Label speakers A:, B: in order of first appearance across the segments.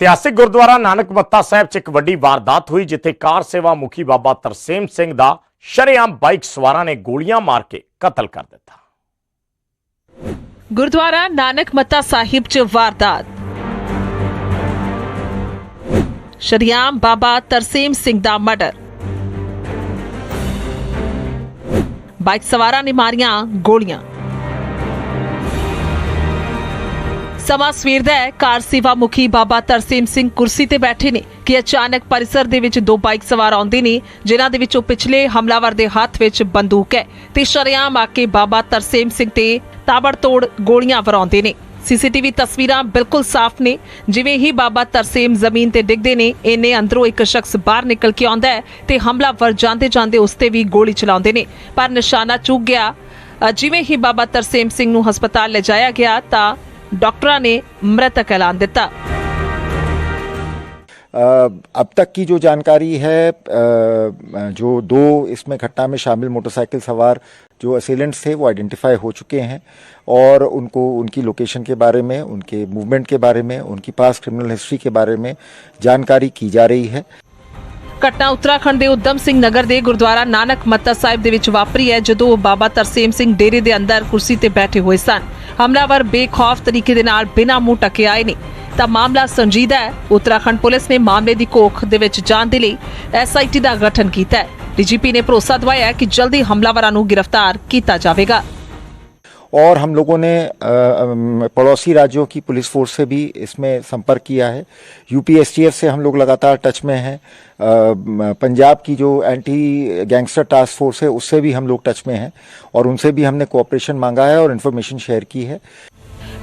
A: ਇਤਿਹਾਸਿਕ ਗੁਰਦੁਆਰਾ ਨਾਨਕ ਮੱਤਾ ਸਾਹਿਬ 'ਚ ਇੱਕ ਵੱਡੀ ਵਾਰਦਾਤ ਹੋਈ, ਜਿੱਥੇ ਕਾਰ ਸੇਵਾ ਮੁਖੀ ਬਾਬਾ ਤਰਸੇਮ ਸਿੰਘ ਦਾ ਸ਼ਰੇਆਮ ਬਾਈਕ ਸਵਾਰਾਂ ਨੇ ਗੋਲੀਆਂ ਮਾਰ ਕੇ ਕਤਲ ਕਰ ਦਿੱਤਾ।
B: ਗੁਰਦੁਆਰਾ ਨਾਨਕ ਮੱਤਾ ਸਾਹਿਬ ਚ ਵਾਰਦਾਤ। ਸ਼ਰੀਆਮ ਬਾਬਾ ਤਰਸੇਮ ਸਿੰਘ ਦਾ ਮਰਡਰ। ਬਾਈਕ ਸਵਾਰਾਂ ਨੇ ਮਾਰੀਆਂ ਗੋਲੀਆਂ। ਸਮਾਂ ਸਵੇਰ ਦਾ ਹੈ। ਕਾਰ ਸੇਵਾ ਮੁਖੀ ਬਾਬਾ ਤਰਸੇਮ ਸਿੰਘ ਕੁਰਸੀ ਤੇ ਬੈਠੇ ਨੇ ਕਿ ਅਚਾਨਕ ਪਰਿਸਰ ਦੇ ਵਿੱਚ ਦੋ ਬਾਈਕ ਸਵਾਰ ਆਉਂਦੇ ਨੇ, ਜਿਨ੍ਹਾਂ ਦੇ ਵਿੱਚੋਂ ਪਿਛਲੇ ਹਮਲਾਵਰ ਦੇ ਹੱਥ ਵਿੱਚ ਬੰਦੂਕ ਹੈ ਤੇ ਸ਼ਰੇਆਮ ਆ ਕੇ ਬਾਬਾ ਤਰਸੇਮ ਸਿੰਘ ਤੇ ਤਾਬੜਤੋੜ ਗੋਲੀਆਂ ਵਰਾਉਂਦੇ ਨੇ। ਸੀਸੀਟੀਵੀ ਤਸਵੀਰਾਂ ਬਿਲਕੁਲ ਸਾਫ਼ ਨੇ। ਜਿਵੇਂ ਹੀ ਬਾਬਾ ਤਰਸੇਮ ਜ਼ਮੀਨ ਤੇ ਡਿੱਗਦੇ ਨੇ, ਇਹਨੇ ਅੰਦਰੋਂ ਇੱਕ ਸ਼ਖਸ ਬਾਹਰ ਨਿਕਲ ਕੇ ਆਉਂਦਾ ਹੈ ਤੇ ਹਮਲਾਵਰ ਜਾਂਦੇ ਜਾਂਦੇ ਉਸ ਤੇ ਵੀ ਗੋਲੀ ਚਲਾਉਂਦੇ ਨੇ। ਪਰ ਨਿਸ਼ਾਨਾ ਚੁੱਕ ਗਿਆ। ਜਿਵੇਂ ਹੀ ਬਾਬਾ ਤਰਸੇਮ ਸਿੰਘ ਨੂੰ ਹਸਪਤਾਲ ਲਿਜਾਇਆ ਗਿਆ ਤਾਂ ਡਾਕਟਰਾਂ ਨੇ ਮ੍ਰਿਤਕ ਐਲਾਨ ਦਿੱਤਾ
C: अ, अब तक की जो जानकारी है अ, जो दो इसमें घटना में शामिल मोटरसाइकिल सवार जो असेलेंट्स थे वो आइडेंटिफाई हो चुके हैं और उनको उनकी लोकेशन के बारे में उनके मूवमेंट के बारे में उनकी पास क्रिमिनल हिस्ट्री के बारे में जानकारी की जा रही है
B: ਘਟਨਾ ਉੱਤਰਾਖੰਡ ਦੇ ਉਦਮ ਸਿੰਘ ਨਗਰ ਦੇ ਗੁਰਦੁਆਰਾ ਨਾਨਕ ਮੱਤਾ ਸਾਹਿਬ ਦੇ ਵਿੱਚ ਵਾਪਰੀ ਹੈ ਜਦੋਂ ਉਹ ਬਾਬਾ ਤਰਸੇਮ ਸਿੰਘ ਡੇਰੇ ਦੇ ਅੰਦਰ ਕੁਰਸੀ ਤੇ ਬੈਠੇ ਹੋਏ ਸਨ ਹਮਲਾਵਰ ਬੇਖੌਫ ਤਰੀਕੇ ਦੇ ਨਾਲ ਬਿਨਾਂ ਮੂੰਹ ਟਕੇ ਆਏ ਨੇ। ਤਾਂ ਮਾਮਲਾ ਸੰਜੀਦਾ ਹੈ। ਉੱਤਰਾਖੰਡ ਪੁਲਿਸ ਨੇ ਮਾਮਲੇ ਦੀ ਕੋਖ ਦੇ ਵਿੱਚ ਜਾਣ ਦੇ ਲਈ ਐਸਆਈਟੀ ਦਾ ਗਠਨ ਕੀਤਾ ਹੈ। ਡੀਜੀਪੀ ਨੇ ਭਰੋਸਾ ਦਵਾਇਆ ਕਿ ਜਲਦੀ ਹਮਲਾਵਰਾਂ ਨੂੰ ਗ੍ਰਿਫਤਾਰ ਕੀਤਾ ਜਾਵੇਗਾ।
C: और हम लोगों ने अ, अम, पड़ोसी राज्यों की पुलिस फोर्स से भी इसमें संपर्क किया है यूपी एसटीएफ से हम लोग लगातार टच में हैं अ, म, पंजाब की जो एंटी गैंगस्टर टास्क फोर्स है उससे भी हम लोग टच में हैं और उनसे भी हमने कोऑपरेशन मांगा है और इन्फॉर्मेशन शेयर की है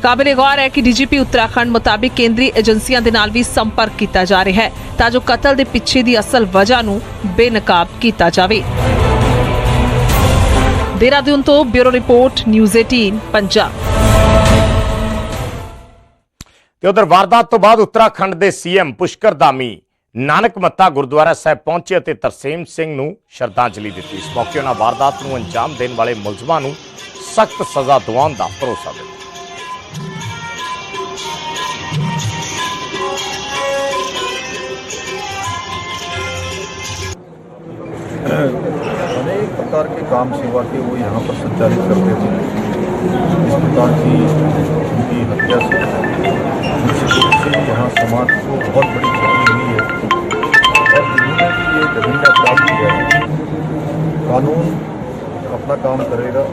B: ਕਾਬਿਲੇ ਗੌਰ ਹੈ ਕਿ ਡੀਜੀਪੀ ਉੱਤਰਾਖੰਡ ਮੁਤਾਬਿਕ ਕੇਂਦਰੀ ਏਜੰਸੀਆਂ ਦੇ ਨਾਲ ਵੀ ਸੰਪਰਕ ਕੀਤਾ ਜਾ ਰਿਹਾ ਹੈ ਤਾਂ ਜੋ ਕਤਲ ਦੇ ਪਿੱਛੇ ਦੀ ਅਸਲ ਵਜ੍ਹਾ ਨੂੰ ਬੇਨਕਾਬ ਕੀਤਾ ਜਾਵੇ ਦੇਹਰਾਦੂਨ ਤੋਂ ਬਿਊਰੋ ਰਿਪੋਰਟ, ਨਿਊਜ਼ 18 ਪੰਜਾਬ।
A: ਤੇ ਉਧਰ ਵਾਰਦਾਤ ਤੋਂ ਬਾਅਦ ਉੱਤਰਾਖੰਡ ਦੇ ਸੀਐਮ ਪੁਸ਼ਕਰ ਦਾਮੀ ਨਾਨਕ ਮੱਤਾ ਗੁਰਦੁਆਰਾ ਸਾਹਿਬ ਪਹੁੰਚੇ ਅਤੇ ਤਰਸੇਮ ਸਿੰਘ ਨੂੰ ਸ਼ਰਧਾਂਜਲੀ ਦਿੱਤੀ। ਇਸ ਮੌਕੇ ਉਹਨਾਂ ਵਾਰਦਾਤ ਨੂੰ ਅੰਜਾਮ ਦੇਣ ਵਾਲੇ ਮੁਲਜ਼ਮਾਂ ਨੂੰ ਸਖਤ ਸਜ਼ਾ ਦਿਵਾਉਣ ਦਾ ਭਰੋਸਾ ਦਿੱਤਾ।
D: प्रकार के काम सेवा के वो यहाँ पर संचालित करते थे इस प्रकार की उनकी हत्या से निश्चित रूप से यहाँ समाज को बहुत बड़ी क्षति हुई है और जिन्होंने भी ये जघन्य अपराध किया है कानून अपना काम करेगा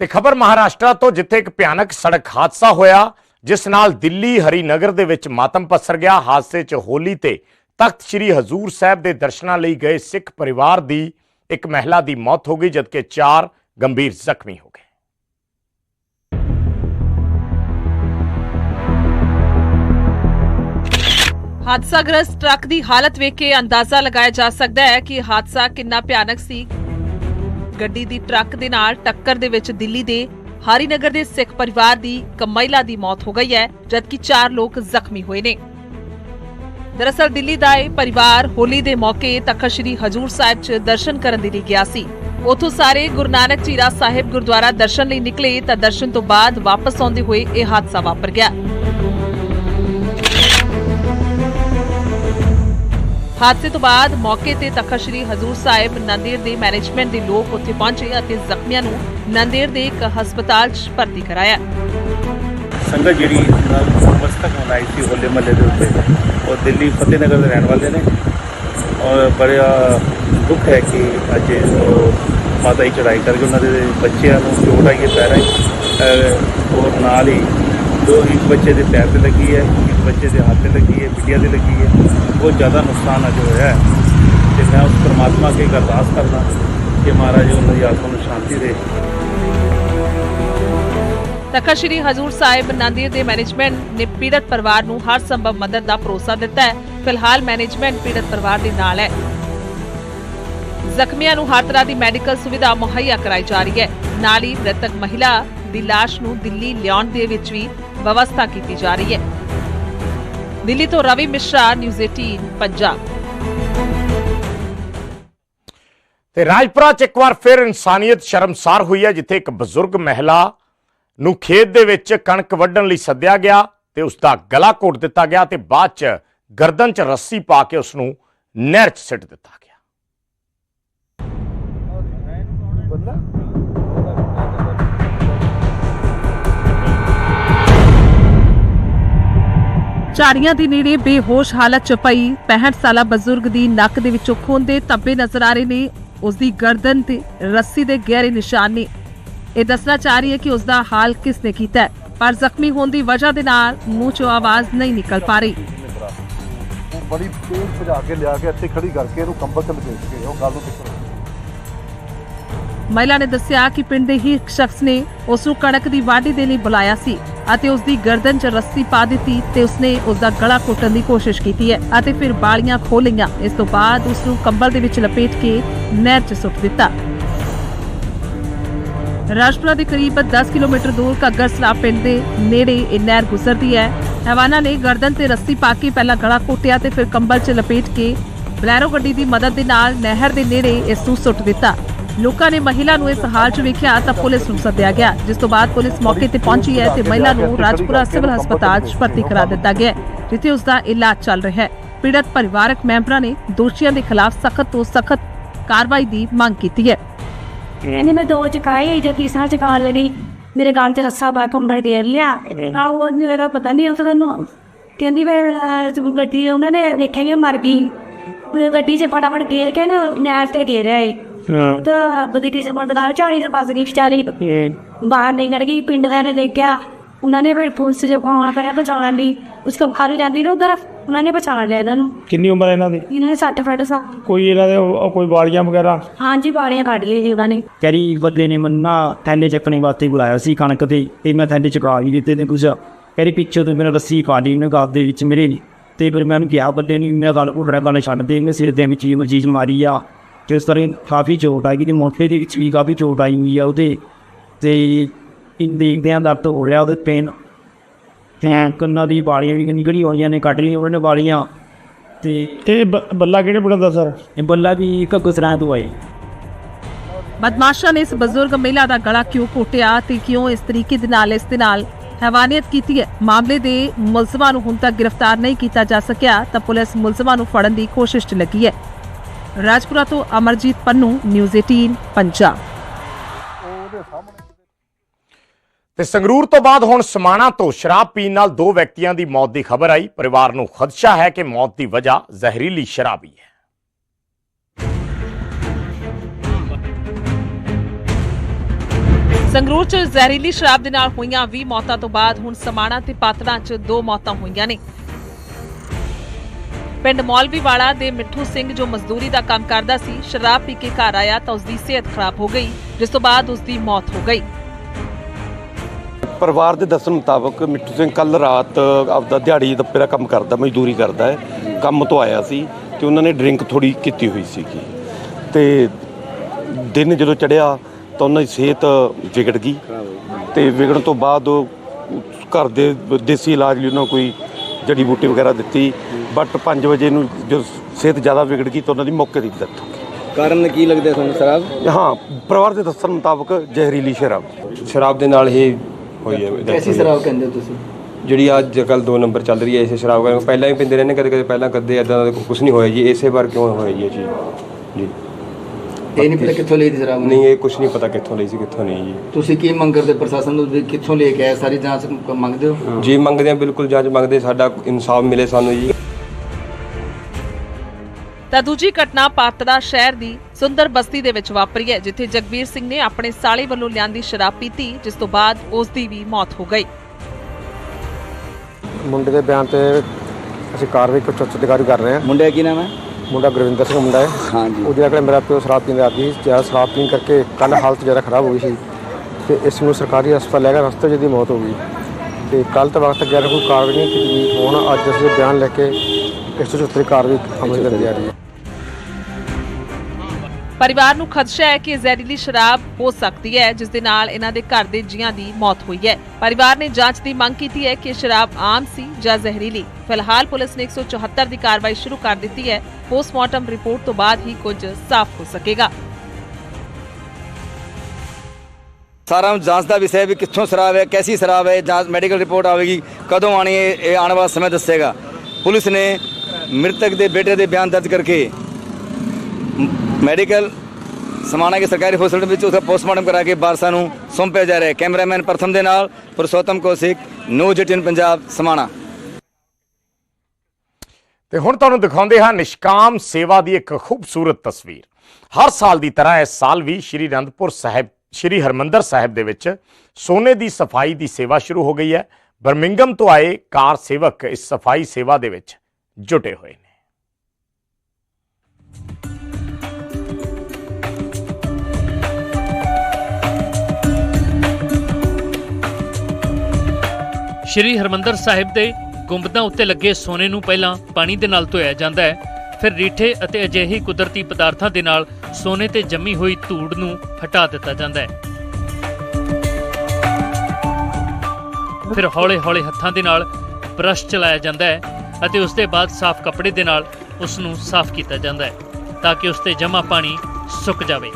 A: ਤੇ ਖਬਰ ਮਹਾਰਾਸ਼ਟਰ ਤੋਂ ਜਿੱਥੇ ਇੱਕ ਭਿਆਨਕ ਸੜਕ ਹਾਦਸਾ ਹੋਇਆ ਜਿਸ ਨਾਲ ਦਿੱਲੀ ਹਰੀਨਗਰ ਦੇ ਵਿੱਚ ਮਾਤਮ ਪਸਰ ਗਿਆ ਹਾਦਸੇ 'ਚ ਹੋਲੀ ਤੇ ਤਖਤ ਸ੍ਰੀ ਹਜ਼ੂਰ ਸਾਹਿਬ ਦੇ ਦਰਸ਼ਨਾਂ ਲਈ ਗਏ ਸਿੱਖ ਪਰਿਵਾਰ ਦੀ ਇੱਕ ਮਹਿਲਾ ਦੀ ਮੌਤ ਹੋ ਗਈ, ਜਦਕਿ ਚਾਰ ਗੰਭੀਰ ਜ਼ਖਮੀ ਹੋ ਗਏ।
B: ਹਾਦਸਾਗ੍ਰਸਤ ਟਰੱਕ ਦੀ ਹਾਲਤ ਵੇਖ ਕੇ ਅੰਦਾਜ਼ਾ ਲਗਾਇਆ ਜਾ ਸਕਦਾ ਹੈ ਕਿ ਹਾਦਸਾ ਕਿੰਨਾ ਭਿਆਨਕ ਸੀ। ਗੱਡੀ ਦੀ ਟਰੱਕ ਦੇ ਨਾਲ ਟੱਕਰ ਦੇ ਵਿੱਚ ਦਿੱਲੀ ਦੇ ਹਾਰੀਨਗਰ ਦੇ ਸਿੱਖ ਪਰਿਵਾਰ ਦੀ ਇੱਕ ਮਹਿਲਾ ਦੀ ਮੌਤ ਹੋ ਗਈ ਹੈ, ਜਦਕਿ 4 ਲੋਕ ਜ਼ਖਮੀ ਹੋਏ ਨੇ। ਦਰਅਸਲ ਦਿੱਲੀ ਦਾ ਇਹ ਪਰਿਵਾਰ ਹੋਲੀ ਦੇ ਮੌਕੇ ਤਖਤ ਸ੍ਰੀ ਹਜੂਰ ਸਾਹਿਬ 'ਚ ਦਰਸ਼ਨ ਕਰਨ ਦੇ ਲਈ ਗਿਆ ਸੀ। ਉਥੋਂ ਸਾਰੇ ਗੁਰੂ ਨਾਨਕ ਚੀਰਾ ਸਾਹਿਬ ਗੁਰਦੁਆਰਾ ਦਰਸ਼ਨ ਲਈ ਨਿਕਲੇ ਤਾਂ ਦਰਸ਼ਨ ਤੋਂ ਬਾਅਦ ਵਾਪਸ ਆਉਂਦੇ ਹੋਏ ਇਹ ਹਾਦਸਾ ਵਾਪਰ ਗਿਆ। ਹਾਦਸੇ ਤੋਂ ਬਾਅਦ ਮੌਕੇ ਤੇ ਤਖਤ ਸ੍ਰੀ ਹਜ਼ੂਰ ਸਾਹਿਬ ਨੰਦੇੜ ਦੇ ਮੈਨੇਜਮੈਂਟ ਦੇ ਲੋਕ ਉੱਥੇ ਪਹੁੰਚੇ ਅਤੇ ਜ਼ਖਮੀਆਂ ਨੂੰ ਨੰਦੇੜ ਦੇ ਇੱਕ ਹਸਪਤਾਲ 'ਚ ਭਰਤੀ ਕਰਾਇਆ।
E: ਸੰਗਤ ਜਿਹੜੀ ਮਸਤਕ ਮਨਾਈ ਸੀ ਹੋਲੇ ਮਹੱਲੇ ਦੇ ਉੱਤੇ। ਉਹ ਦਿੱਲੀ ਫਤਿਹਨਗਰ ਦੇ ਰਹਿਣ ਵਾਲੇ ਨੇ। ਔਰ ਬੜਾ ਦੁੱਖ ਹੈ ਕਿ ਅੱਜ ਉਹ ਮਾਤਾ ਦੀ ਚੜਾਈ ਕਰਕੇ ਉਹਨਾਂ ਦੇ ਬੱਚਿਆਂ ਨੂੰ ਚੋਟ ਆਈ ਹੈ, ਪੈਰਾਂ 'ਚ ਔਰ ਨਾਲ ਹੀ ਦੋ ਇੱਕ ਬੱਚੇ ਦੇ ਪੈਰ ਤੇ ਲੱਗੀ ਹੈ, ਇੱਕ ਬੱਚੇ ਦੇ ਹੱਥ ਤੇ ਲੱਗੀ ਹੈ ਬਿਟੀਆ ਤੇ ਲੱਗੀ ਹੈ, ਬਹੁਤ ਜ਼ਿਆਦਾ ਨੁਕਸਾਨ ਅੱਜ ਹੋਇਆ ਹੈ। ਤੇ ਮੈਂ ਉਸ ਪਰਮਾਤਮਾ ਅੱਗੇ ਇੱਕ ਅਰਦਾਸ ਕਰਦਾ ਕਿ ਮਹਾਰਾਜ ਉਹਨਾਂ ਦੀ ਆਤਮਾ ਨੂੰ ਸ਼ਾਂਤੀ ਦੇ।
B: ਤਖਤ ਸ੍ਰੀ ਹਜ਼ੂਰ ਸਾਹਿਬ ਨੰਦੇੜ ਦੇ ਮੈਨੇਜਮੈਂਟ ਨੇ ਪੀੜਤ ਪਰਿਵਾਰ ਨੂੰ ਹਰ ਸੰਭਵ ਮਦਦ ਦਾ ਭਰੋਸਾ ਦਿੱਤਾ ਹੈ। ਫਿਲਹਾਲ ਮੈਨੇਜਮੈਂਟ ਪੀੜਤ ਪਰਿਵਾਰ ਦੇ ਨਾਲ ਹੈ। ਜ਼ਖਮੀਆਂ ਨੂੰ ਹਰ ਤਰ੍ਹਾਂ ਦੀ ਮੈਡੀਕਲ ਸੁਵਿਧਾ ਮੁਹੱਈਆ ਕਰਾਈ ਜਾ ਰਹੀ ਹੈ। ਨਾਲ ਹੀ ਮ੍ਰਿਤਕ ਮਹਿਲਾ ਦੀ ਲਾਸ਼ ਨੂੰ ਦਿੱਲੀ ਲਿਆਉਣ ਦੇ ਵਿੱਚ ਵੀ ਵਿਵਸਥਾ ਕੀਤੀ ਜਾ ਰਹੀ ਹੈ। ਦਿੱਲੀ ਤੋਂ ਰਵੀ ਮਿਸ਼ਰਾ ਨਿਊਜ਼ 18 ਪੰਜਾਬ।
A: ਤੇ ਰਾਜਪੁਰਾ 'ਚ ਇੱਕ ਵਾਰ ਫਿਰ ਇਨਸਾਨੀਅਤ ਸ਼ਰਮਸਾਰ ਹੋਈ ਹੈ, ਜਿੱਥੇ ਇੱਕ ਬਜ਼ੁਰਗ ਮਹਿਲਾ ਨੂੰ ਖੇਤ ਦੇ ਵਿੱਚ ਕਣਕ ਵੱਢਣ ਲਈ ਸੱਦਿਆ ਗਿਆ ਤੇ ਉਸ ਦਾ ਗਲਾ ਘੋਟ ਦਿੱਤਾ ਗਿਆ ਤੇ ਬਾਅਦ ਚ ਗਰਦਨ ਚ ਰੱਸੀ ਪਾ ਕੇ ਉਸ ਨੂੰ ਨਹਿਰ 'ਚ ਸਿੱਟ ਦਿੱਤਾ ਗਿਆ।
B: ਝਾੜੀਆਂ ਦੇ ਨੇੜੇ ਬੇਹੋਸ਼ ਹਾਲਤ 'ਚ ਪਈ 65 ਸਾਲਾ ਬਜ਼ੁਰਗ ਦੀ ਨੱਕ ਦੇ ਵਿੱਚੋਂ ਖੂਨ ਦੇ ਧੱਬੇ ਨਜ਼ਰ ਆ ਰਹੇ ਨੇ। ਉਸ ਦੀ ਗਰਦਨ ਤੇ ਰੱਸੀ ਦੇ ਗਹਿਰੇ ਨਿਸ਼ਾਨ ਨੇ ਇਹ ਦੱਸਣਾ ਚਾਹ ਰਹੀ ਹੈ ਕਿ ਉਸ ਦਾ ਹਾਲ ਕਿਸ ਨੇ ਕੀਤਾ ਪਰ ਜ਼ਖਮੀ ਹੋਣ ਦੀ ਵਜ੍ਹਾ ਦੇ ਨਾਲ ਮੂੰਹ 'ਚੋਂ ਆਵਾਜ਼ ਨਹੀਂ ਨਿਕਲ ਪਾ ਰਹੀ।
D: ਉਹ ਬੜੀ ਤੇਜ਼ ਭਜਾ ਕੇ ਲਿਆ ਕੇ ਇੱਥੇ ਖੜੀ ਕਰਕੇ ਇਹਨੂੰ ਕੰਬਲ ਤੇ ਲਪੇਟ ਕੇ ਉਹ ਗੱਲ ਕਰੋ?
B: ਮਹਿਲਾ ਨੇ ਦੱਸਿਆ ਕਿ ਪਿੰਡ ਦੇ ਹੀ ਇੱਕ ਸ਼ਖਸ ਨੇ ਉਸ ਨੂੰ ਕਣਕ ਦੀ ਵਾਢੀ ਦੇ ਲਈ ਬੁਲਾਇਆ ਸੀ ਅਤੇ ਉਸ ਦੀ ਗਰਦਨ 'ਚ ਰੱਸੀ ਪਾ ਦਿੱਤੀ ਤੇ ਉਸਨੇ ਉਸ ਦਾ ਗਲਾ ਘੁੱਟਣ ਦੀ ਕੋਸ਼ਿਸ਼ ਕੀਤੀ ਹੈ ਅਤੇ ਫਿਰ ਬਾਲੀਆਂ ਖੋਹ ਲਈਆਂ। ਇਸ ਤੋਂ ਬਾਅਦ ਉਸ ਨੂੰ ਕੰਬਲ ਦੇ ਵਿੱਚ ਲਪੇਟ ਕੇ ਨਹਿਰ 'ਚ ਸੁੱਟ ਦਿੱਤਾ। ਰਾਜਪੁਰਾ ਦੇ ਕਰੀਬ 10 ਕਿਲੋਮੀਟਰ ਦੂਰ ਘੱਗਰ ਸਰਾਬ ਪਿੰਡ ਦੇ ਨੇੜੇ ਇਹ ਨਹਿਰ ਗੁਜ਼ਰਦੀ ਹੈ। ਹੈਵਾਨਾ ਨੇ ਗਰਦਨ ਤੇ ਰੱਸੀ ਪਾ ਕੇ ਪਹਿਲਾਂ ਗਲਾ ਘੁੱਟਿਆ ਤੇ ਫਿਰ ਕੰਬਲ 'ਚ ਲਪੇਟ ਕੇ ਬਲੈਰੋ ਗੱਡੀ ਦੀ ਮਦਦ ਦੇ ਨਾਲ ਨਹਿਰ ਦੇ ਨੇੜੇ ਇਸ ਨੂੰ ਸੁੱਟ ਦਿੱਤਾ। ਲੋਕਾਂ ਨੇ ਮਹਿਲਾ ਨੂੰ ਇਸ ਹਾਲ 'ਚ ਵੇਖਿਆ ਤਾਂ ਪੁਲਿਸ ਨੂੰ ਸੱਦਿਆ ਗਿਆ। ਜਿਸ ਤੋਂ ਬਾਅਦ ਪੁਲਿਸ ਮੌਕੇ ਤੇ ਪਹੁੰਚੀ ਹੈ ਤੇ ਮਹਿਲਾ ਨੂੰ ਰਾਜਪੁਰਾ ਸਿਵਲ ਹਸਪਤਾਲ 'ਚ ਭਰਤੀ ਕਰਾ ਦਿੱਤਾ ਗਿਆ ਹੈ, ਜਿੱਥੇ ਉਸ ਦਾ ਇਲਾਜ ਚੱਲ ਰਿਹਾ ਹੈ। ਪੀੜਤ ਪਰਿਵਾਰਕ ਮੈਂਬਰਾਂ ਨੇ ਦੋਸ਼ੀਆਂ ਦੇ ਖਿਲਾਫ ਸਖਤ ਤੋਂ ਸਖਤ ਕਾਰਵਾਈ ਦੀ ਮੰਗ ਕੀਤੀ ਹੈ।
F: ਕਹਿੰਦੀ ਮੈਂ ਦੋ ਚਕਾਏ ਜਦ ਤੀਸਰਾ ਚਕਾ ਲੈਣੀ। ਮੇਰੇ ਗਾਲ ਤੇ ਰੱਸਾ ਪਾ ਕੰਬੜ ਦੇ ਲਿਆ। ਆ ਉਹ ਮੇਰਾ ਪਤਾ ਨਹੀਂ ਉਸ ਨੂੰ। ਕਹਿੰਦੀ ਮੈਂ ਅਹ, ਗੱਡੀ ਉਹਨਾਂ ਨੇ ਦੇਖਿਆ ਕਿ ਮਰ ਗਈ। ਗੱਡੀ 'ਚ ਫਟਾਫਟ ਗੇਰ ਕੇ ਨਾ ਨਹਿਰ ਤੇ ਗੇਰਿਆ ਏ ਤਾਂ ਬਦੀ ਸੇ ਬੰਦ ਨਾਲ ਝਾੜੀ ਦੇ ਪਾਸ ਗਈ ਵਿਚਾਰੀ। ਬਾਹਰ ਨਹੀਂ ਕਰ ਗਈ ਪਿੰਡ ਵਾਲਿਆਂ ਨੇ ਦੇਖਿਆ। ਉਹਨਾਂ ਨੇ ਫਿਰ ਪੁਲਿਸ ਜੇ ਫੋਨ ਕਰਿਆ ਬਚਾਉਣ ਲਈ। ਉਸ ਤੋਂ ਖਾਲੀ ਜਾਂਦੀ ਨਾ ਉਧਰ। ਉਹਨਾਂ ਨੇ ਬਚਾ ਲਿਆ ਇਹਨਾਂ ਨੂੰ।
G: ਕਿੰਨੀ ਉਮਰ ਹੈ ਇਹਨਾਂ ਦੀ?
F: ਇਹਨਾਂ ਨੇ ਸੱਟ ਫੜ ਸਾ
G: ਕੋਈ ਇਹਨਾਂ ਦੇ ਉਹ- ਕੋਈ ਵਾਲੀਆਂ ਵਗੈਰਾ?
F: ਹਾਂਜੀ ਬਾੜੀਆਂ ਕੱਢ ਲਈ ਜੀ ਉਹਨਾਂ ਨੇ।
H: ਕੈਰੀ ਬੰਦੇ ਨੇ ਮੈਨੂੰ ਥੈਲੇ ਚੱਕਣੇ ਵਾਸਤੇ ਬੁਲਾਇਆ ਸੀ ਕਣਕ ਤੇ ਤੇ ਮੈਂ ਥੈਲੇ ਚਕਾ ਵੀ ਦਿੱਤੇ ਨੇ ਕੁਝ ਕੈਰੀ ਪਿੱਛੇ ਤੋਂ ਮੇਰਾ ਰੱਸੀ ਕਾਢੀ ਉਹਨੇ ਗਾਲ ਦੇ ਵਿੱਚ ਮੇਰੇ ਤੇ ਫਿਰ ਮੈਂ ਉਹਨੂੰ ਕਿਹਾ ਬੰਦੇ ਨੂੰ ਮੇਰਾ ਗੱਲ ਘੁੱਟ ਰਿਹਾ ਗੱਲ ਛੱਡ ਦੇ ਮੈਂ ਸਿਰ ਦੇ ਵਿੱਚ ਹੀ ਚੀਜ਼ ਮਾਰੀ ਆ। ਤੇ ਇਸ ਤਰ੍ਹਾਂ ਕਾਫੀ ਚੋਟ ਆਈ ਕਿ ਮੋਢੇ ਦੇ ਵਿੱਚ ਵੀ ਕਾਫੀ ਚੋਟ ਆਈ ਹੋਈ ਆ ਉਹਦੇ। ਤੇ ਇਨ ਦੇਖਦੇ ਆ ਦਰਦ ਹੋ ਰਿਹਾ ਉਹਦੇ ਪੇਨ ਕੰਨਾਂ ਦੀ ਵਾਲੀਆਂ ਵੀ ਨਿਕਲੀ ਹੋਈਆਂ ਨੇ ਕੱਢ ਲਈਆਂ ਉਹਨਾਂ ਨੇ ਵਾਲੀਆਂ। ਤੇ
G: ਇਹ ਬੱਲਾ ਕਿਹੜੇ ਪਿੰਡ ਦਾ ਸਰ?
H: ਇਹ ਬੱਲਾ ਵੀ ਘੱਗਸਰਾਂ ਤੋਂ ਆਏ।
B: ਬਦਮਾਸ਼ਾਂ ਨੇ ਇਸ ਬਜ਼ੁਰਗ ਮਹਿਲਾ ਦਾ ਗਲਾ ਕਿਉਂ ਘੋਟਿਆ ਤੇ ਕਿਉਂ ਇਸ ਤਰੀਕੇ ਦੇ ਨਾਲ ਇਸ ਦੇ ਨਾਲ ਹੈਵਾਨੀਅਤ ਕੀਤੀ ਹੈ? ਮਾਮਲੇ ਦੇ ਮੁਲਜ਼ਮਾਂ ਨੂੰ ਹੁਣ ਤੱਕ ਗ੍ਰਿਫਤਾਰ ਨਹੀਂ ਕੀਤਾ ਜਾ ਸਕਿਆ ਤਾਂ ਪੁਲਿਸ ਮੁਲਜ਼ਮਾਂ ਨੂੰ ਫੜਨ ਦੀ ਕੋਸ਼ਿਸ਼ 'ਚ ਲੱਗੀ ਹੈ। ਰਾਜਪੁਰਾ ਤੋਂ ਅਮਰਜੀਤ ਪੰਨੂ ਨਿਊਜ਼ 18 ਪੰਜਾਬ।
A: ਤੇ ਸੰਗਰੂਰ ਤੋਂ ਬਾਅਦ ਹੁਣ ਸਮਾਣਾ ਤੋਂ ਸ਼ਰਾਬ ਪੀਣ ਨਾਲ ਦੋ ਵਿਅਕਤੀਆਂ ਦੀ ਮੌਤ ਦੀ ਖਬਰ ਆਈ। ਪਰਿਵਾਰ ਨੂੰ ਖਦਸ਼ਾ ਹੈ ਕਿ ਮੌਤ ਦੀ ਵਜ੍ਹਾ ਜ਼ਹਿਰੀਲੀ ਸ਼ਰਾਬ ਹੀ ਹੈ।
B: ਸੰਗਰੂਰ 'ਚ ਜ਼ਹਿਰੀਲੀ ਸ਼ਰਾਬ ਦੇ ਨਾਲ ਹੋਈਆਂ 20 ਮੌਤਾਂ ਤੋਂ ਬਾਅਦ ਹੁਣ ਸਮਾਣਾ ਤੇ ਪਾਤੜਾ 'ਚ ਦੋ ਮੌਤਾਂ ਹੋਈਆਂ ਨੇ। ਪਿੰਡ ਮੌਲਵੀਵਾਲਾ ਦੇ ਮਿੱਠੂ ਸਿੰਘ ਜੋ ਮਜ਼ਦੂਰੀ ਦਾ ਕੰਮ ਕਰਦਾ ਸੀ, ਸ਼ਰਾਬ ਪੀ ਕੇ ਘਰ ਆਇਆ ਤਾਂ ਉਸ ਦੀ ਸਿਹਤ ਖਰਾਬ ਹੋ ਗਈ, ਜਿਸ ਤੋਂ ਬਾਅਦ ਉਸ ਦੀ ਮੌਤ ਹੋ ਗਈ।
I: ਪਰਿਵਾਰ ਦੇ ਦੱਸਣ ਮੁਤਾਬਕ ਮਿੱਠੂ ਸਿੰਘ ਕੱਲ ਰਾਤ ਆਪਦਾ ਦਿਹਾੜੀ ਦੱਪੇ ਦਾ ਕੰਮ ਕਰਦਾ ਮਜ਼ਦੂਰੀ ਕਰਦਾ ਹੈ ਕੰਮ ਤੋਂ ਆਇਆ ਸੀ ਤੇ ਉਹਨਾਂ ਨੇ ਡਰਿੰਕ ਥੋੜੀ ਕੀਤੀ ਹੋਈ ਸੀਗੀ। ਤੇ ਦਿਨ ਜਦੋਂ ਚੜਿਆ ਤਾਂ ਉਹਨਾਂ ਦੀ ਸਿਹਤ ਵਿਗੜ ਗਈ ਤੇ ਵਿਗੜਨ ਤੋਂ ਬਾਅਦ ਉਹ ਘਰ ਦੇ ਦੇਸੀ ਇਲਾਜ ਲਈ ਉਹਨਾਂ ਨੂੰ ਕੋਈ ਜੜੀ ਬੂਟੀ ਵਗੈਰਾ ਦਿੱਤੀ। ਬਟ 5 ਵਜੇ ਨੂੰ ਜਦੋਂ ਸਿਹਤ ਜ਼ਿਆਦਾ ਵਿਗੜ ਗਈ ਤਾਂ ਉਹਨਾਂ ਦੀ ਮੌਕੇ ਦੀ ਡੈਥ ਹੋ ਗਈ।
J: ਕਾਰਨ ਕੀ ਲੱਗਦਾ ਤੁਹਾਨੂੰ ਸ਼ਰਾਬ?
I: ਹਾਂ ਪਰਿਵਾਰ ਦੇ ਦੱਸਣ ਮੁਤਾਬਕ ਜ਼ਹਿਰੀਲੀ ਸ਼ਰਾਬ।
J: ਸ਼ਰਾਬ ਦੇ ਨਾਲ ਹੀ
K: ਹੋਈ ਹੈ death
J: ਐਸੀ
K: ਹੋਈ ਹੈ।
J: ਸ਼ਰਾਬ ਕਹਿੰਦੇ ਹੋ ਤੁਸੀਂ।
K: ਜਿਹੜੀ ਅੱਜ ਕੱਲ ਦੋ ਨੰਬਰ ਚੱਲ ਰਹੀ ਹੈ ਇਸੇ ਸ਼ਰਾਬ ਕਰਕੇ ਪਹਿਲਾਂ ਵੀ ਪਿੰਦੇ ਰਹਿੰਦੇ ਕਦੇ ਕਦੇ ਪਹਿਲਾਂ ਕਦੇ ਇਦਾਂ ਦਾ ਕੁਝ ਨਹੀਂ ਹੋਇਆ ਜੀ ਇਸੇ ਵਾਰ ਕਿਉਂ ਹੋਇਆ ਜੀ ਇਹ ਚੀਜ਼? ਜੀ।
J: ਇਹ ਨਹੀਂ ਪਤਾ ਕਿੱਥੋਂ ਲਈ ਦੀ ਸ਼ਰਾਬ
K: ਨਹੀਂ ਇਹ ਕੁਝ ਨਹੀਂ ਪਤਾ ਕਿੱਥੋਂ ਲਈ ਸੀ ਕਿੱਥੋਂ ਨਹੀਂ ਜੀ।
J: ਤੁਸੀਂ ਕੀ ਮੰਗ ਕਰਦੇ ਪ੍ਰਸ਼ਾਸਨ ਨੂੰ ਵੀ ਕਿੱਥੋਂ ਲੈ ਕੇ ਆਏ ਸਾਰੀ ਜਾਂਚ ਕ- ਮੰਗਦੇ ਹੋ?
K: ਜੀ ਮੰਗਦੇ ਆ ਬਿਲਕੁਲ ਜਾਂਚ ਮੰਗਦੇ ਸਾਡਾ ਇਨਸਾਫ ਮਿਲੇ ਸਾਨੂੰ ਜੀ।
B: ਤਾਂ ਦੂਜੀ ਘਟਨਾ ਪਾਤੜਾ ਸ਼ਹਿਰ ਦੀ ਸੁੰਦਰ ਬਸਤੀ ਦੇ ਵਿੱਚ ਵਾਪਰੀ ਹੈ ਜਿੱਥੇ ਜਗਵੀਰ ਸਿੰਘ ਨੇ ਆਪਣੇ ਸਾਲੇ ਵੱਲੋਂ ਲਿਆਂਦੀ ਸ਼ਰਾਬ ਪੀਤੀ ਜਿਸ ਤੋਂ ਬਾਅਦ ਉਸ ਦੀ ਵੀ ਮੌਤ ਹੋ ਗਈ।
L: ਮੁੰਡੇ ਦੇ ਬਿਆਨ ਤੇ ਅਸੀਂ ਕਾਰਵਾਈ ਕੁਝ ਅਧਿਕਾਰੀ ਕਰ ਰਹੇ ਹਾਂ।
J: ਮੁੰਡੇ ਦਾ ਕੀ ਨਾਮ ਹੈ?
L: ਮੁੰਡਾ ਗੁਰਵਿੰਦਰ ਸਿੰਘ ਮੁੰਡਾ ਹੈ।
J: ਹਾਂਜੀ।
L: ਉਹਦੇ ਕੋਲ ਮੇਰਾ ਪਿਓ ਸ਼ਰਾਬ ਪੀਂਦਾ ਆਦੀ ਜ਼ਿਆਦਾ ਸ਼ਰਾਬ ਪੀਣ ਕਰਕੇ ਕੱਲ ਹਾਲਤ ਜ਼ਿਆਦਾ ਖਰਾਬ ਹੋ ਗਈ ਸੀ। ਤੇ ਇਸ ਨੂੰ ਸਰਕਾਰੀ ਹਸਪਤਾਲ ਲੈ ਕੇ ਰਸਤੇ 'ਚ ਦੀ ਮੌਤ ਹੋ ਗਈ। ਤੇ ਕੱਲ ਤੱਕ ਵਕਤ ਗਿਆ ਕੋਈ ਕਾਰਵਾਈ ਨਹੀਂ ਕੀਤੀ ਹੁਣ ਅੱਜ ਅਸੀਂ ਬਿਆਨ ਲੈ ਕੇ 174 ਕਾਰਵਾਈ ਅਮਲ ਕਰਨ ਜਾ ਰਹੀ ਹੈ।
B: ਪਰਿਵਾਰ ਨੂੰ ਖਦਸ਼ਾ ਹੈ ਕਿ ਜ਼ਹਿਰੀਲੀ ਸ਼ਰਾਬ ਹੋ ਸਕਦੀ ਹੈ ਜਿਸ ਦੇ ਨਾਲ ਇਹਨਾਂ ਦੇ ਘਰ ਦੇ ਜੀਆਂ ਦੀ ਮੌਤ ਹੋਈ ਹੈ। ਪਰਿਵਾਰ ਨੇ ਜਾਂਚ ਦੀ ਮੰਗ ਕੀਤੀ ਹੈ ਕਿ ਸ਼ਰਾਬ ਆਮ ਸੀ ਜਾਂ ਜ਼ਹਿਰੀਲੀ। ਫਿਲਹਾਲ ਪੁਲਿਸ ਨੇ 174 ਦੀ ਕਾਰਵਾਈ ਸ਼ੁਰੂ ਕਰ ਦਿੱਤੀ ਹੈ। ਪੋਸਟਮਾਰਟਮ ਰਿਪੋਰਟ ਤੋਂ ਬਾਅਦ ਹੀ ਕੁਝ ਸਾਫ਼ ਹੋ ਸਕੇਗਾ।
J: ਸਾਰਾ ਜਾਂਚ ਦਾ ਵਿਸ਼ਾ ਹੈ ਵੀ ਕਿੱਥੋਂ ਸ਼ਰਾਬ ਹੈ ਕੈਸੀ ਸ਼ਰਾਬ ਹੈ ਜਾਂਚ ਮੈਡੀਕਲ ਰਿਪੋਰਟ ਆਵੇਗੀ ਕਦੋਂ ਆਣੀ ਹੈ ਇਹ ਆਉਣ ਵਾਲਾ ਸਮੇਂ ਦੱਸੇਗਾ। ਪੁਲਿਸ ਨੇ ਮ੍ਰਿਤਕ ਦੇ ਬੇਟੇ ਦੇ ਬਿਆਨ ਦਰਜ ਕਰਕੇ ਮੈਡੀਕਲ ਸਮਾਣਾ ਕੇ ਸਰਕਾਰੀ ਹਸਪਤਾਲ ਵਿੱਚ ਉਸਦਾ ਪੋਸਟਮਾਰਟਮ ਕਰਾ ਕੇ ਵਾਰਸਾਂ ਨੂੰ ਸੌਂਪਿਆ ਜਾ ਰਿਹਾ ਹੈ। ਕੈਮਰਾਮੈਨ ਪ੍ਰਥਮ ਦੇ ਨਾਲ ਪੁਰਸ਼ੋਤਮ ਕੌਸ਼ਿਕ ਨਿਊਜ਼ 18 ਪੰਜਾਬ, ਸਮਾਣਾ।
A: ਤੇ ਹੁਣ ਤੁਹਾਨੂੰ ਦਿਖਾਉਂਦੇ ਹਾਂ ਨਿਸ਼ਕਾਮ ਸੇਵਾ ਦੀ ਇੱਕ ਖੂਬਸੂਰਤ ਤਸਵੀਰ। ਹਰ ਸਾਲ ਦੀ ਤਰ੍ਹਾਂ ਇਸ ਸਾਲ ਵੀ ਸ਼੍ਰੀ ਅਨੰਦਪੁਰ ਸਾਹਿਬ, ਸ਼੍ਰੀ ਹਰਮੰਦਰ ਸਾਹਿਬ ਦੇ ਵਿੱਚ ਸੋਨੇ ਦੀ ਸਫ਼ਾਈ ਦੀ ਸੇਵਾ ਸ਼ੁਰੂ ਹੋ ਗਈ ਹੈ। ਬਰਮਿੰਗਮ ਤੋਂ ਆਏ ਕਾਰ ਸੇਵਕ ਇਸ ਸਫ਼ਾਈ ਸੇਵਾ ਦੇ ਵਿੱਚ ਜੁਟੇ ਹੋਏ ਨੇ।
M: ਸ਼੍ਰੀ ਹਰਮੰਦਰ ਸਾਹਿਬ ਦੇ ਗੁੰਬਦਾਂ ਉੱਤੇ ਲੱਗੇ ਸੋਨੇ ਨੂੰ ਪਹਿਲਾਂ ਪਾਣੀ ਦੇ ਨਾਲ ਧੋਇਆ ਜਾਂਦਾ ਹੈ, ਫਿਰ ਰੀਠੇ ਅਤੇ ਅਜਿਹੀ ਕੁਦਰਤੀ ਪਦਾਰਥਾਂ ਦੇ ਨਾਲ ਸੋਨੇ ਤੇ ਜੰਮੀ ਹੋਈ ਧੂੜ ਨੂੰ ਹਟਾ ਦਿੱਤਾ ਜਾਂਦਾ ਹੈ। ਫਿਰ ਹੌਲੇ-ਹੌਲੇ ਹੱਥਾਂ ਦੇ ਨਾਲ ਬ੍ਰਸ਼ ਚਲਾਇਆ ਜਾਂਦਾ ਹੈ ਅਤੇ ਉਸ ਦੇ ਬਾਅਦ ਸਾਫ਼ ਕੱਪੜੇ ਦੇ ਨਾਲ ਉਸ ਨੂੰ ਸਾਫ਼ ਕੀਤਾ ਜਾਂਦਾ ਹੈ, ਤਾਂ ਕਿ ਉਸ ਤੇ ਜਮ੍ਹਾਂ ਪਾਣੀ ਸੁੱਕ ਜਾਵੇ।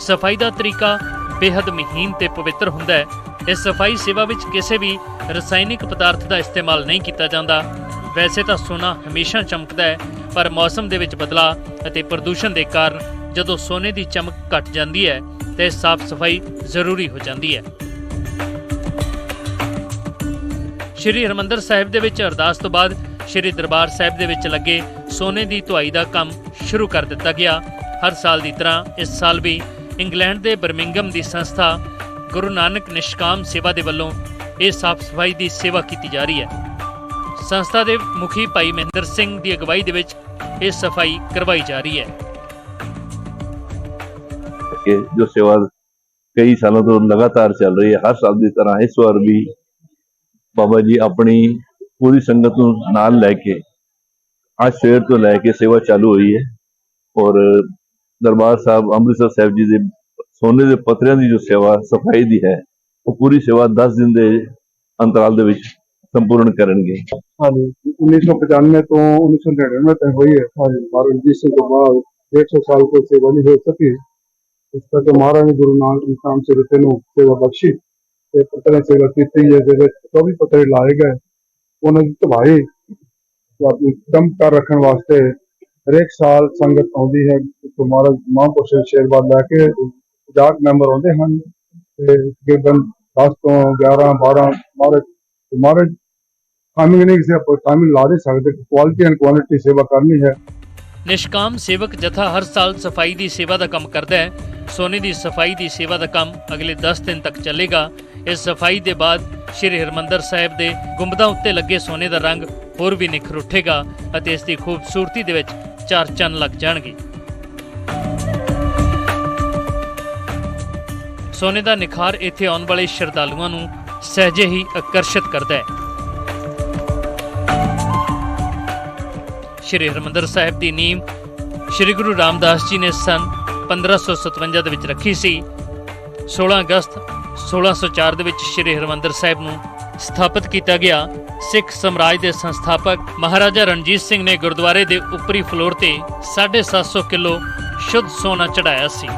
M: ਸਫ਼ਾਈ ਦਾ ਤਰੀਕਾ ਬੇहद ਮਹੀਨ ਤੇ ਪਵਿੱਤਰ ਹੁੰਦਾ ਹੈ। ਇਸ ਸਫ਼ਾਈ ਸੇਵਾ ਵਿੱਚ ਕਿਸੇ ਵੀ ਰਸਾਇਣਿਕ ਪਦਾਰਥ ਦਾ ਇਸਤੇਮਾਲ ਨਹੀਂ ਕੀਤਾ ਜਾਂਦਾ। ਵੈਸੇ ਤਾਂ ਸੋਨਾ ਹਮੇਸ਼ਾ ਚਮਕਦਾ ਹੈ, ਪਰ ਮੌਸਮ ਦੇ ਵਿੱਚ ਬਦਲਾਅ ਅਤੇ ਪ੍ਰਦੂਸ਼ਣ ਦੇ ਕਾਰਨ ਜਦੋਂ ਸੋਨੇ ਦੀ ਚਮਕ ਘਟ ਜਾਂਦੀ ਹੈ ਤੇ ਸਾਫ਼ ਸਫ਼ਾਈ ਜ਼ਰੂਰੀ ਹੋ ਜਾਂਦੀ ਹੈ। ਸ਼੍ਰੀ ਹਰਮੰਦਰ ਸਾਹਿਬ ਦੇ ਵਿੱਚ ਅਰਦਾਸ ਤੋਂ ਬਾਅਦ ਸ਼੍ਰੀ ਦਰਬਾਰ ਸਾਹਿਬ ਦੇ ਵਿੱਚ ਲੱਗੇ ਸੋਨੇ ਦੀ ਧੁਆਈ ਦਾ ਕੰਮ ਸ਼ੁਰੂ ਕਰ ਦਿੱਤਾ ਗਿਆ। ਹਰ ਸਾਲ ਦੀ ਤਰ੍ਹਾਂ ਇਸ ਸਾਲ ਵੀ ਇੰਗਲੈਂਡ ਦੇ ਬਰਮਿੰਗਮ ਦੀ ਸੰਸਥਾ ਗੁਰੂ ਨਾਨਕ ਨਿਸ਼ਕਾਮ ਸੇਵਾ ਦੇ ਵੱਲੋਂ ਇਹ ਸਾਫ਼ ਸਫ਼ਾਈ ਦੀ ਸੇਵਾ ਕੀਤੀ ਜਾ ਰਹੀ ਹੈ। ਸੰਸਥਾ ਦੇ ਮੁਖੀ ਭਾਈ ਮਹਿੰਦਰ ਸਿੰਘ ਦੀ ਅਗਵਾਈ ਦੇ ਵਿੱਚ ਇਹ ਸਫ਼ਾਈ ਕਰਵਾਈ ਜਾ ਰਹੀ ਹੈ।
N: ਕਿ ਜੋ ਸੇਵਾ ਕਈ ਸਾਲਾਂ ਤੋਂ ਲਗਾਤਾਰ ਚੱਲ ਰਹੀ ਹੈ, ਹਰ ਸਾਲ ਦੀ ਤਰ੍ਹਾਂ ਇਸ ਵਾਰ ਵੀ ਬਾਬਾ ਜੀ ਆਪਣੀ ਪੂਰੀ ਸੰਗਤ ਨੂੰ ਨਾਲ ਲੈ ਕੇ, ਅੱਜ ਸਵੇਰ ਤੋਂ ਲੈ ਕੇ ਸੇਵਾ ਚਾਲੂ ਹੋਈ ਹੈ ਔਰ ਦਰਬਾਰ ਸਾਹਿਬ ਅੰਮ੍ਰਿਤਸਰ ਸਾਹਿਬ ਜੀ ਦੇ ਸੋਨੇ ਦੇ ਪੱਤਰਿਆਂ ਦੀ ਜੋ ਸੇਵਾ, ਸਫ਼ਾਈ ਦੀ ਹੈ, ਉਹ ਪੂਰੀ ਸੇਵਾ 10 ਦਿਨ ਦੇ ਅੰਤਰਾਲ ਦੇ ਵਿੱਚ ਸੰਪੂਰਨ ਕਰਨਗੇ।
L: ਹਾਂਜੀ 1995 ਤੋਂ 1999 ਤੱਕ ਹੋਈ ਹੈ। ਹਾਂਜੀ ਮਹਾਰਾਜ ਰਣਜੀਤ ਸਿੰਘ ਤੋਂ ਬਾਅਦ 150 ਸਾਲ ਕੋਈ ਸੇਵਾ ਨਹੀਂ ਹੋ ਸਕੀ। ਇਸ ਕਰਕੇ ਮਹਾਰਾਜ ਗੁਰੂ ਨਾਨਕ ਨਿਸ਼ਾਨ ਸੇ ਰਤੇ ਨੂੰ ਸੇਵਾ ਬਖਸ਼ੀ ਤੇ ਪਤਰੇ ਸੇਵਾ ਕੀਤੀ ਹੈ ਜਿਹਦੇ ਵਿੱਚ 24 ਪਤਰੇ ਲਾਏ ਗਏ। ਉਹਨਾਂ ਦੀ ਧਵਾਈ ਆਪਣੀ ਦਮ ਕਰ ਰੱਖਣ ਵਾਸਤੇ ਹਰੇਕ ਸਾਲ ਸੰਗਤ ਆਉਂਦੀ ਹੈ ਮਹਾਰਾਜ ਮਹਾਂਪੁਰਸ਼ ਸ਼ੇਰਬਾਦ ਲੈ ਕੇ 50 ਮੈਂਬਰ ਆਉਂਦੇ ਹਨ ਤੇ ਤਕਰੀਬਨ 10 ਤੋਂ 11 12 ਮਹਾਰਾਜ ਮਹਾਰਾਜ ਟਾਈਮਿੰਗ ਨਹੀਂ ਕਿਸੇ ਆਪਾਂ ਟਾਈਮਿੰਗ ਲਾ ਨਹੀਂ ਸਕਦੇ ਕੁਆਲਿਟੀ ਐਂਡ ਕੁਆਂਟੀਟੀ ਸੇਵਾ ਕਰਨੀ ਹੈ।
M: ਨਿਸ਼ਕਾਮ ਸੇਵਕ ਜਥਾ ਹਰ ਸਾਲ ਸਫ਼ਾਈ ਦੀ ਸੇਵਾ ਦਾ ਕੰਮ ਕਰਦਾ ਹੈ। ਸੋਨੇ ਦੀ ਸਫ਼ਾਈ ਦੀ ਸੇਵਾ ਦਾ ਕੰਮ ਅਗਲੇ 10 ਦਿਨ ਤੱਕ ਚੱਲੇਗਾ। ਇਸ ਸਫ਼ਾਈ ਦੇ ਬਾਅਦ ਸ਼੍ਰੀ ਹਰਮੰਦਰ ਸਾਹਿਬ ਦੇ ਗੁੰਬਦਾਂ ਉੱਤੇ ਲੱਗੇ ਸੋਨੇ ਦਾ ਰੰਗ ਹੋਰ ਵੀ ਨਿਖਰ ਉੱਠੇਗਾ ਅਤੇ ਇਸ ਦੀ ਖੂਬਸੂਰਤੀ ਦੇ ਵਿੱਚ ਚਾਰ ਚੰਨ ਲੱਗ ਜਾਣਗੇ। ਸੋਨੇ ਦਾ ਨਿਖਾਰ ਇੱਥੇ ਆਉਣ ਵਾਲੇ ਸ਼ਰਧਾਲੂਆਂ ਨੂੰ ਸਹਿਜੇ ਹੀ ਆਕਰਸ਼ਿਤ ਕਰਦਾ ਹੈ। ਸ਼੍ਰੀ ਹਰਮੰਦਰ ਸਾਹਿਬ ਦੀ ਨੀਂਹ ਸ਼੍ਰੀ ਗੁਰੂ ਰਾਮਦਾਸ ਜੀ ਨੇ ਸਨ 1557 ਦੇ ਵਿੱਚ ਰੱਖੀ ਸੀ। 16 ਅਗਸਤ 1604 ਦੇ ਵਿੱਚ ਸ਼੍ਰੀ ਹਰਮੰਦਰ ਸਾਹਿਬ ਨੂੰ ਸਥਾਪਿਤ ਕੀਤਾ ਗਿਆ। ਸਿੱਖ ਸਮਰਾਜ ਦੇ ਸੰਸਥਾਪਕ ਮਹਾਰਾਜਾ ਰਣਜੀਤ ਸਿੰਘ ਨੇ ਗੁਰਦੁਆਰੇ ਦੇ ਉੱਪਰੀ ਫਲੋਰ ਤੇ 750 ਕਿਲੋ ਸ਼ੁੱਧ ਸੋਨਾ ਚੜਾਇਆ ਸੀ।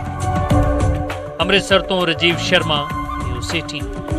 M: ਅੰਮ੍ਰਿਤਸਰ ਤੋਂ ਰਜੀਵ ਸ਼ਰਮਾ, ਨਿਊਜ਼ 18